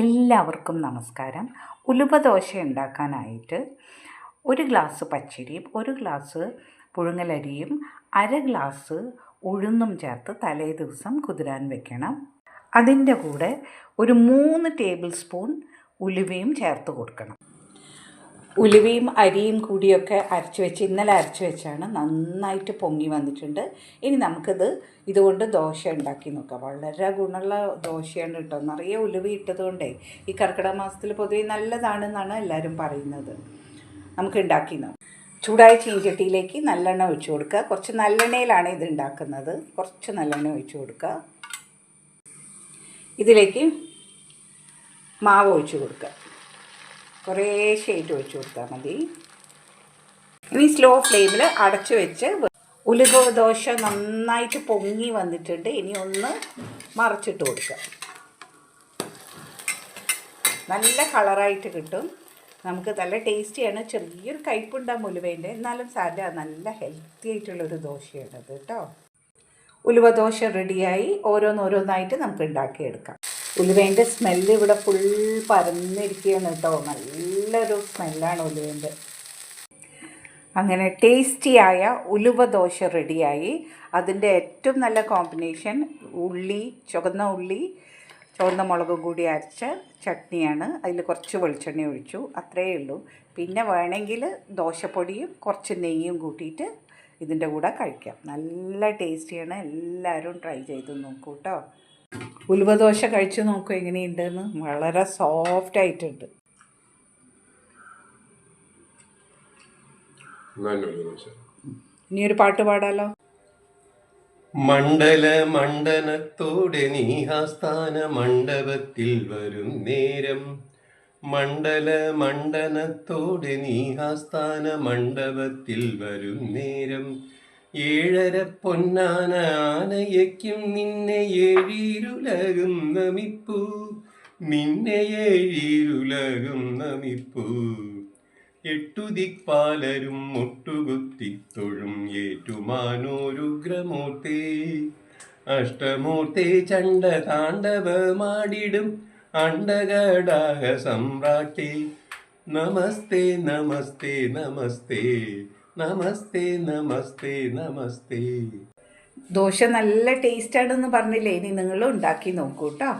എല്ലാവർക്കും നമസ്കാരം. ഉലുവ ദോശ ഉണ്ടാക്കാനായിട്ട് ഒരു ഗ്ലാസ് പച്ചരിയും ഒരു ഗ്ലാസ് പുഴുങ്ങലരിയും അര ഗ്ലാസ് ഉഴുന്നും ചേർത്ത് തലേ ദിവസം കുതിരാൻ വെക്കണം. അതിന്റെ കൂടെ ഒരു മൂന്ന് ടേബിൾ സ്പൂൺ ഉലുവയും ചേർത്ത് കൊടുക്കണം. ഉലുവയും അരിയും കൂടിയൊക്കെ അരച്ച് വെച്ച് ഇന്നലെ അരച്ച് വെച്ചാണ് നന്നായിട്ട് പൊങ്ങി വന്നിട്ടുണ്ട്. ഇനി നമുക്കിത് ഇതുകൊണ്ട് ദോശ ഉണ്ടാക്കി നോക്കാം. വളരെ ഗുണമുള്ള ദോശയാണ് കേട്ടോ. നിറയെ ഉലുവ ഇട്ടതുകൊണ്ടേ ഈ കർക്കിടക മാസത്തിൽ പൊതുവെ നല്ലതാണെന്നാണ് എല്ലാവരും പറയുന്നത്. നമുക്ക് ഉണ്ടാക്കി നോക്കാം. ചൂടായ ചീഞ്ചട്ടിയിലേക്ക് നല്ലെണ്ണ ഒഴിച്ചു കൊടുക്കുക. കുറച്ച് നല്ലെണ്ണയിലാണ് ഇത് ഉണ്ടാക്കുന്നത്. കുറച്ച് നല്ലെണ്ണ ഒഴിച്ചു കൊടുക്കുക. ഇതിലേക്ക് മാവ് ഒഴിച്ചു കൊടുക്കുക. കുറേശ്ശായിട്ട് ഒഴിച്ച് കൊടുത്താൽ മതി. ഇനി സ്ലോ ഫ്ലെയിമിൽ അടച്ചു വെച്ച് ഉലുവ ദോശ നന്നായിട്ട് പൊങ്ങി വന്നിട്ടുണ്ട്. ഇനി ഒന്ന് മറച്ചിട്ട് കൊടുക്കുക നല്ല കളറായിട്ട് കിട്ടും. നമുക്ക് നല്ല ടേസ്റ്റിയാണ് ചെറിയൊരു കയ്പുണ്ടാകും ഉലുവേന്റെ എന്നാലും സാര നല്ല ഹെൽത്തി ആയിട്ടുള്ളൊരു ദോശയാണത് കേട്ടോ. ഉലുവ ദോശ റെഡിയായി ഓരോന്നോരോന്നായിട്ട് നമുക്ക് ഉണ്ടാക്കിയെടുക്കാം. ഉലുവേന്റെ സ്മെല്ല് ഇവിടെ ഫുൾ പരന്നിരിക്കുകയാണ് കേട്ടോ. നല്ലൊരു സ്മെല്ലാണ് ഉലുവേന്റെ. അങ്ങനെ ടേസ്റ്റിയായ ഉലുവ ദോശ റെഡിയായി. അതിന്റെ ഏറ്റവും നല്ല കോമ്പിനേഷൻ ഉള്ളി ചുവന്ന ഉള്ളി ചുവന്ന മുളകും കൂടി അരച്ച ചട്നിയാണ്. അതിൽ കുറച്ച് വെളിച്ചെണ്ണ ഒഴിച്ചു അത്രയേ ഉള്ളൂ. പിന്നെ വേണമെങ്കിൽ ദോശപ്പൊടിയും കുറച്ച് നെയ്യും കൂട്ടിയിട്ട് ഇതിന്റെ കൂടെ കഴിക്കാം. നല്ല ടേസ്റ്റിയാണ്. എല്ലാവരും ട്രൈ ചെയ്ത് നോക്കൂ കേട്ടോ. ഉലുവ ദോശ കഴിച്ചു നോക്കൂ എങ്ങനെയുണ്ടെന്ന്. വളരെ സോഫ്റ്റ് ആയിട്ടുണ്ട്. ഇനി ഒരു പാട്ട് പാടാലോ? മണ്ഡല മണ്ഡനത്തോടെ നീഹാസ്ഥാന മണ്ഡപത്തിൽ വരും നേരം. മണ്ഡല മണ്ഡനത്തോടെ നീഹാസ്ഥാന മണ്ഡപത്തിൽ വരും നേരം. ഏഴര പൊന്നാനാനയ്ക്കും നിന്നെ ഏഴീരുലകും നമിപ്പൂ. നിന്നെ ഏഴീരുലകും നമിപ്പൂ. എട്ടുദിക്പാലരും മുട്ടുകുത്തിത്തൊഴും ഏറ്റുമാനോരുഗ്രമൂർത്തി അഷ്ടമൂർത്തി ചണ്ട താണ്ഡവമാടിടും അണ്ടകടാഹ സമ്രാട്ടേ. നമസ്തേ നമസ്തേ നമസ്തേ. നമസ്തേ നമസ്തേ നമസ്തേ. ദോശ നല്ല ടേസ്റ്റ് ആണെന്ന് പറഞ്ഞില്ലേ? ഇനി നിങ്ങൾ ഉണ്ടാക്കി നോക്കൂ കേട്ടോ